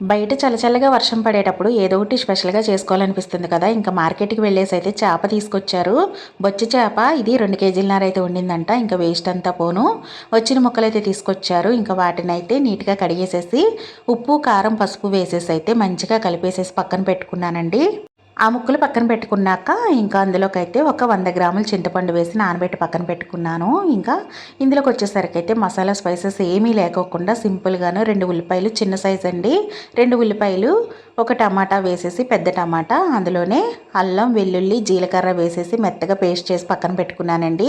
బయట చల్లచల్లగా వర్షం పడేటప్పుడు ఏదో ఒకటి స్పెషల్గా చేసుకోవాలనిపిస్తుంది కదా. ఇంకా మార్కెట్కి వెళ్ళేసి అయితే చేప తీసుకొచ్చారు. బొచ్చి చేప ఇది రెండు కేజీలన్నర అయితే ఉండిందంట. ఇంకా వేస్ట్ అంతా పోను. వచ్చిన ముక్కలు అయితే తీసుకొచ్చారు. ఇంకా వాటిని అయితే నీట్గా కడిగేసేసి ఉప్పు కారం పసుపు వేసేసి అయితే మంచిగా కలిపేసేసి పక్కన పెట్టుకున్నానండి. ఆ ముక్కలు పక్కన పెట్టుకున్నాక ఇంకా అందులోకైతే ఒక వంద గ్రాములు చింతపండు వేసి నానబెట్టి పక్కన పెట్టుకున్నాను. ఇంకా ఇందులోకి వచ్చేసరికి అయితే మసాలా స్పైసెస్ ఏమీ లేకోకుండా సింపుల్గాను రెండు ఉల్లిపాయలు చిన్న సైజ్ అండి. రెండు ఉల్లిపాయలు ఒక టమాటా వేసేసి పెద్ద టమాటా అందులోనే అల్లం వెల్లుల్లి జీలకర్ర వేసేసి మెత్తగా పేస్ట్ చేసి పక్కన పెట్టుకున్నానండి.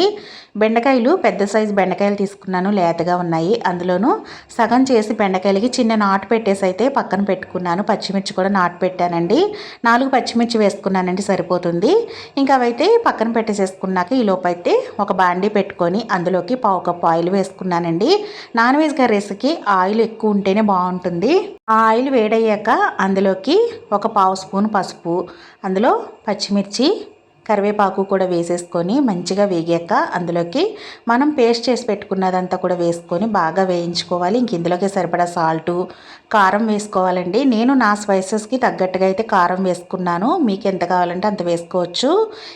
బెండకాయలు పెద్ద సైజు బెండకాయలు తీసుకున్నాను లేతగా ఉన్నాయి. అందులోనూ సగం చేసి బెండకాయలకి చిన్న నాటు పెట్టేసి అయితే పక్కన పెట్టుకున్నాను. పచ్చిమిర్చి కూడా నాటు పెట్టానండి. నాలుగు పచ్చిమిర్చి వేసుకున్నానండి సరిపోతుంది. ఇంకా అవైతే పక్కన పెట్టేసేసుకున్నాక ఈ లోపైతే ఒక బాండీ పెట్టుకొని అందులోకి పావు కప్పు ఆయిల్ వేసుకున్నానండి. నాన్ వెజ్ కర్రీస్కి ఆయిల్ ఎక్కువ ఉంటేనే బాగుంటుంది. ఆ ఆయిల్ వేడయ్యాక అందులోకి ఒక పావు స్పూన్ పసుపు అందులో పచ్చిమిర్చి కరివేపాకు కూడా వేసేసుకొని మంచిగా వేగాక అందులోకి మనం పేస్ట్ చేసి పెట్టుకున్నదంతా కూడా వేసుకొని బాగా వేయించుకోవాలి. ఇంక ఇందులోకి సరిపడా సాల్టు కారం వేసుకోవాలండి. నేను నా స్పైసెస్కి తగ్గట్టుగా అయితే కారం వేసుకున్నాను. మీకు ఎంత కావాలంటే అంత వేసుకోవచ్చు.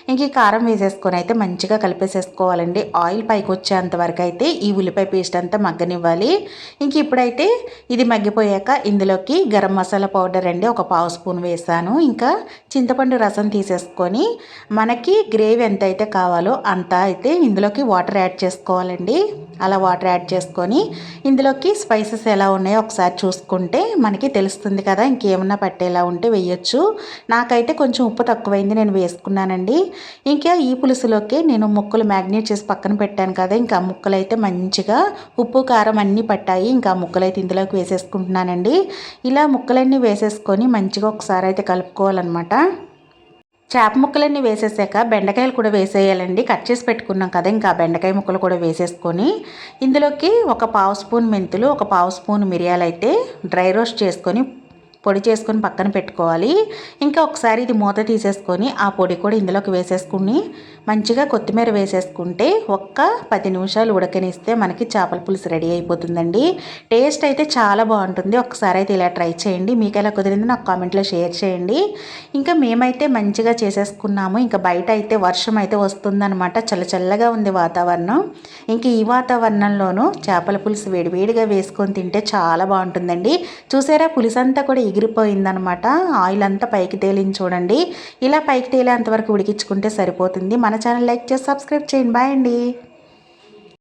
ఇంక ఈ కారం వేసేసుకొని అయితే మంచిగా కలిపేసేసుకోవాలండి. ఆయిల్ పైకి వచ్చేంత వరకు అయితే ఈ ఉల్లిపాయ పేస్ట్ అంతా మగ్గనివ్వాలి. ఇంక ఇప్పుడైతే ఇది మగ్గిపోయాక ఇందులోకి గరం మసాలా పౌడర్ అండి ఒక పావు స్పూన్ వేసాను. ఇంకా చింతపండు రసం తీసేసుకొని మనకి గ్రేవీ ఎంత అయితే కావాలో అంత అయితే ఇందులోకి వాటర్ యాడ్ చేసుకోవాలండి. అలా వాటర్ యాడ్ చేసుకొని ఇందులోకి స్పైసెస్ ఎలా ఉన్నాయో ఒకసారి చూసుకుంటే మనకి తెలుస్తుంది కదా ఇంకేమన్నా పట్టేలా ఉంటే వేయచ్చు. నాకైతే కొంచెం ఉప్పు తక్కువైంది నేను వేసుకున్నానండి. ఇంకా ఈ పులుసులోకి నేను ముక్కలు మ్యాగ్నేట్ చేసి పక్కన పెట్టాను కదా ఇంకా ముక్కలు అయితే మంచిగా ఉప్పు కారం అన్నీ పట్టాయి. ఇంకా ముక్కలు అయితే ఇందులోకి వేసేసుకుంటున్నానండి. ఇలా ముక్కలన్నీ వేసేసుకొని మంచిగా ఒకసారి అయితే కలుపుకోవాలన్నమాట. చేప ముక్కలన్నీ వేసేసాక బెండకాయలు కూడా వేసేయాలండి. కట్ చేసి పెట్టుకున్నాం కదా ఇంకా బెండకాయ ముక్కలు కూడా వేసేసుకొని ఇందులోకి ఒక పావు స్పూన్ మెంతులు ఒక పావు స్పూన్ మిరియాలు అయితే డ్రై రోస్ట్ చేసుకొని పొడి చేసుకొని పక్కన పెట్టుకోవాలి. ఇంకా ఒకసారి ఇది మూత తీసేసుకొని ఆ పొడి కూడా ఇందులోకి వేసేసుకుని మంచిగా కొత్తిమీర వేసేసుకుంటే ఒక్క పది నిమిషాలు ఉడకనిస్తే మనకి చేపల పులుసు రెడీ అయిపోతుందండి. టేస్ట్ అయితే చాలా బాగుంటుంది. ఒకసారి అయితే ఇలా ట్రై చేయండి. మీకు ఎలా కుదిరింది నాకు కామెంట్లో షేర్ చేయండి. ఇంకా మేమైతే మంచిగా చేసేసుకున్నాము. ఇంకా బయట అయితే వర్షం అయితే వస్తుందన్నమాట. చల్ల చల్లగా ఉంది వాతావరణం. ఇంకా ఈ వాతావరణంలోనూ చేపల పులుసు వేడివేడిగా వేసుకొని తింటే చాలా బాగుంటుందండి. చూసారా పులుసు అంతా కూడా ఎగిరిపోయిందనమాట. ఆయిల్ అంతా పైకి తేలింది చూడండి. ఇలా పైకి తేలేంతవరకు ఉడికించుకుంటే సరిపోతుంది. మన ఛానల్ లైక్ చేసి సబ్స్క్రైబ్ చేయండి. బాయ్ అండి.